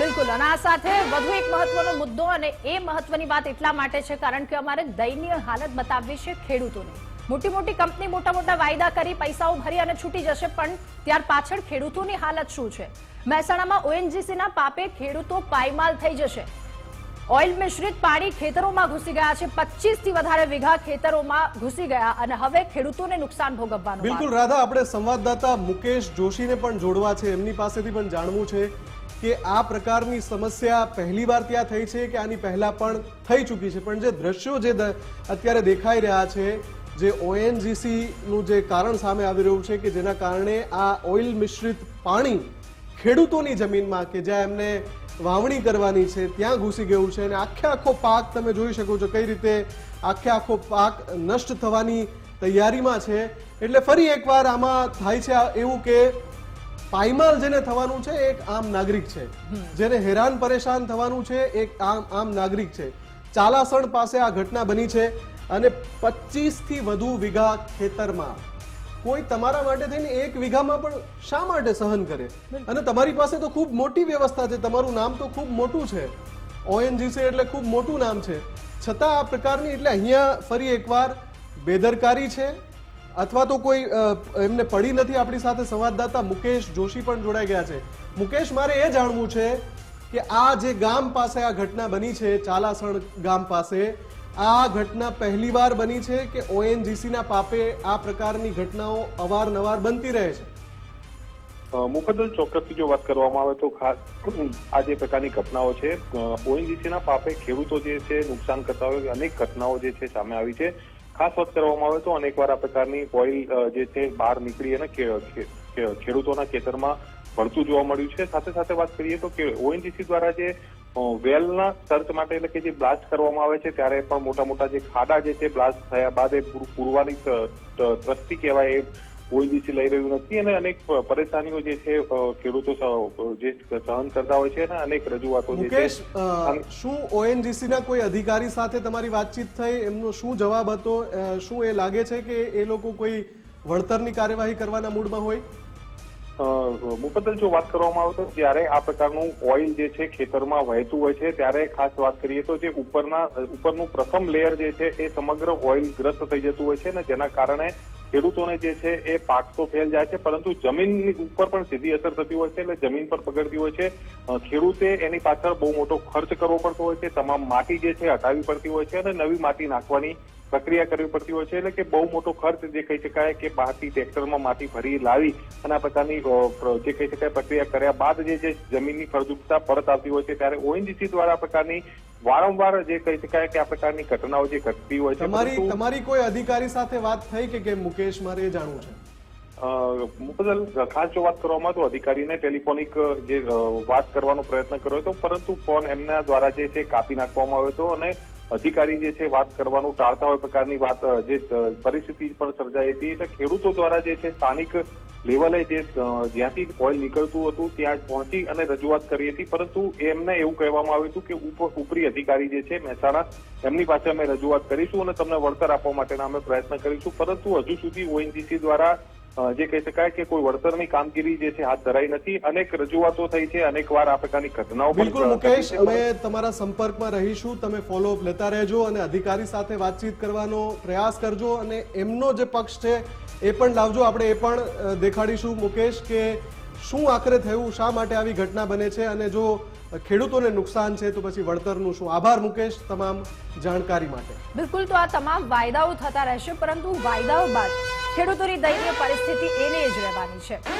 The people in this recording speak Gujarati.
બિલકુલ. અને આ સાથે વધુ એક મહત્વનો મુદ્દો અને એ મહત્વની વાત એટલા માટે છે કારણ કે અમારે દયનીય હાલત બતાવવી છે ખેડૂતોને. મોટી મોટી કંપની મોટા મોટા વાયદા કરી પૈસાઓ ભરી અને છૂટી જશે પણ ત્યાર પાછળ ખેડૂતોની હાલત શું છે? મહેસાણામાં ઓએનજીસીના પાપે ખેડૂતો પાયમાલ થઈ જશે. ઓઇલ મિશ્રિત પાણી ખેતરોમાં ઘૂસી ગયા છે. 25 થી વધારે વીઘા ખેતરોમાં ઘૂસી ગયા અને હવે ખેડૂતોને નુકસાન ભોગવવાનું બિલકુલ રાધા આપણે સંવાદદાતા મુકેશ જોશીને પણ જોડવા છે. એમની પાસેથી પણ જાણવું છે કે આ પ્રકારની સમસ્યા પહેલીવાર ત્યાં થઈ છે કે આની પહેલા પણ થઈ ચૂકી છે. પણ જે દ્રશ્યો જે અત્યારે દેખાઈ રહ્યા છે, જે ઓએનજીસીનું જે કારણ સામે આવી રહ્યું છે કે જેના કારણે આ ઓઇલ મિશ્રિત પાણી ખેડૂતોની જમીનમાં કે જ્યાં એમને વાવણી કરવાની છે, ત્યાં ઘૂસી ગયું છે અને આખે આખો પાક તમે જોઈ શકો છો કઈ રીતે આખે આખો પાક નષ્ટ થવાની તૈયારીમાં છે. એટલે ફરી એકવાર આમાં થાય છે એવું કે પાયમાલ જેને થવાનું છે એક આમ નાગરિક છે. જેને હેરાન પરેશાન થવાનું છે એક આમ આમ નાગરિક છે. ચાલાસણ પાસે આ ઘટના બની છે અને 25 થી વધુ વીઘા ખેતરમાં. કોઈ તમારા માટે થઈને એક વીઘામાં પણ શા માટે સહન કરે? અને તમારી પાસે તો ખૂબ મોટી વ્યવસ્થા છે. તમારું નામ તો ખૂબ મોટું છે. ઓએનજીસી એટલે ખૂબ મોટું નામ છે. છતાં આ પ્રકારની એટલે અહીંયા ફરી એકવાર બેદરકારી છે. અથવા તો કોઈ એમને પડી નથી આપણી સાથે સંવાદદાતા મુકેશ જોશી પણ જોડાઈ ગયા છે. મુકેશ, મારે એ જાણવું છે કે આ જે ગામ પાસે આ ઘટના બની છે, ચાલાસણ ગામ પાસે, આ ઘટના પહેલીવાર બની છે કે ઓએનજીસીના પાપે આ પ્રકારની ઘટનાઓ અવારનવાર બનતી રહે છે? મુકદ્દલ ચોક્કસથી જો વાત કરવામાં આવે તો ખાસ આ જે પ્રકારની ઘટનાઓ છે ઓએનજીસીના પાપે ખેડૂતો જે છે નુકસાન કરતા હોય, અનેક ઘટનાઓ જે છે સામે આવી છે. ખાસ વાત કરવામાં આવે તો અનેકવાર આ પ્રકારની ઓઇલ જે છે, બહાર નીકળી અને ખેડૂતોના ખેતરમાં ભળતું જોવા મળ્યું છે. સાથે સાથે વાત કરીએ તો કે ઓએનજીસી દ્વારા જે વેલના સર્ચ માટે એટલે કે જે બ્લાસ્ટ કરવામાં આવે છે, ત્યારે પણ મોટા મોટા જે ખાડા જે છે, બ્લાસ્ટ થયા બાદ એ પૂર- પૂરવાની ત્રસ્તી કહેવાય એ ઓઈડીસી લઈ રહ્યું નથી અને અનેક પરેશાનીઓ જે છે ખેડૂતો જે સહન કરતા હોય છે અને અનેક રજૂઆતો જે છે શું ઓએનજીસી ના કોઈ અધિકારી સાથે તમારી વાતચીત થઈ? એમનો શું જવાબ હતો? શું એ લાગે છે કે એ લોકો કોઈ વળતરની કાર્યવાહી કરવાના મૂડમાં હોય? મુકદ્દલ જો વાત કરવામાં આવે તો જ્યારે આ પ્રકારનું ઓઇલ જે છે ખેતરમાં વહેતું હોય છે ત્યારે ખાસ વાત કરીએ તો જે ઉપરના ઉપરનું પ્રથમ લેયર જે છે એ સમગ્ર ઓઇલ ગ્રસ્ત થઈ જતું હોય છે ને જેના કારણે ખેડૂતોને જે છે એ પાક તો ફેલ જાય છે, પરંતુ જમીનની ઉપર પણ સીધી અસર થતી હોય છે એટલે જમીન પર પગડતી હોય છે. ખેડૂતે એની પાછળ બહુ મોટો ખર્ચ કરવો પડતો હોય છે. તમામ માટી જે છે હટાવી પડતી હોય છે અને નવી માટી નાખવાની પ્રક્રિયા કરવી પડતી હોય છે. એટલે કે બહુ મોટો ખર્ચ જે કહી શકાય કે બહારથી ટ્રેક્ટરમાં માટી ભરી લાવી અને આ પ્રકારની જે કહી શકાય પ્રક્રિયા કર્યા બાદ જે જે જમીનની ફળદ્રુપતા પરત આવતી હોય છે ત્યારે ઓએનજીસી દ્વારા આ પ્રકારની વારંવાર જે કહી શકાય કે આ પ્રકારની ઘટનાઓ જે ઘટતી હોય છે તમારી તમારી કોઈ અધિકારી સાથે વાત થઈ કે કેમ મુકેશ મારે એ જાણવું છે? અ, ખાસ જો વાત કરવામાં તો અધિકારીને ટેલિફોનિક જે વાત કરવાનો પ્રયત્ન કર્યો હતો પરંતુ ફોન એમના દ્વારા જે છે કાપી નાખવામાં આવ્યો હતો અને અધિકારી જે છે વાત કરવાનું ટાળતા હોય પ્રકારની વાત જે પરિસ્થિતિ પણ સર્જાઈ હતી એટલે ખેડૂતો દ્વારા જે છે સ્થાનિક લેવલે જે જ્યાંથી ઓઇલ નીકળતું હતું ત્યાં પહોંચી અને રજૂઆત કરી હતી. પરંતુ એમને એવું કહેવામાં આવ્યું હતું કે ઉપ- ઉપરી અધિકારી જે છે મહેસાણા, એમની પાસે અમે રજૂઆત કરીશું અને તમને વળતર આપવા માટેના અમે પ્રયત્ન કરીશું. પરંતુ હજુ સુધી ઓએનજીસી દ્વારા જે કહી શકાય કે કોઈ વળતરની કામગીરી જે છે હાથ ધરાઈ નથી. અનેક રજૂઆતો થઈ છે અનેક વાર આ પ્રકારની ઘટનાઓ બિલકુલ મુકેશ અમે તમારા સંપર્કમાં રહીશું તમે ફોલોઅપ લેતા રહેજો અને અધિકારી સાથે વાતચીત કરવાનો પ્રયાસ કરજો અને એમનો જે પક્ષ છે એ પણ લાવજો. આપણે એ પણ દેખાડીશું મુકેશ કે શું આખરે થયું શા માટે આવી ઘટના બને છે અને જો ખેડૂતોને નુકસાન છે તો પછી વળતરનું શું? આભાર મુકેશ તમામ જાણકારી માટે. બિલકુલ તો આ તમામ વાયદાઓ થતા રહેશે પરંતુ વાયદાઓ બાદ ખેડૂતોની દયનીય પરિસ્થિતિ એને જ રહેવાની છે.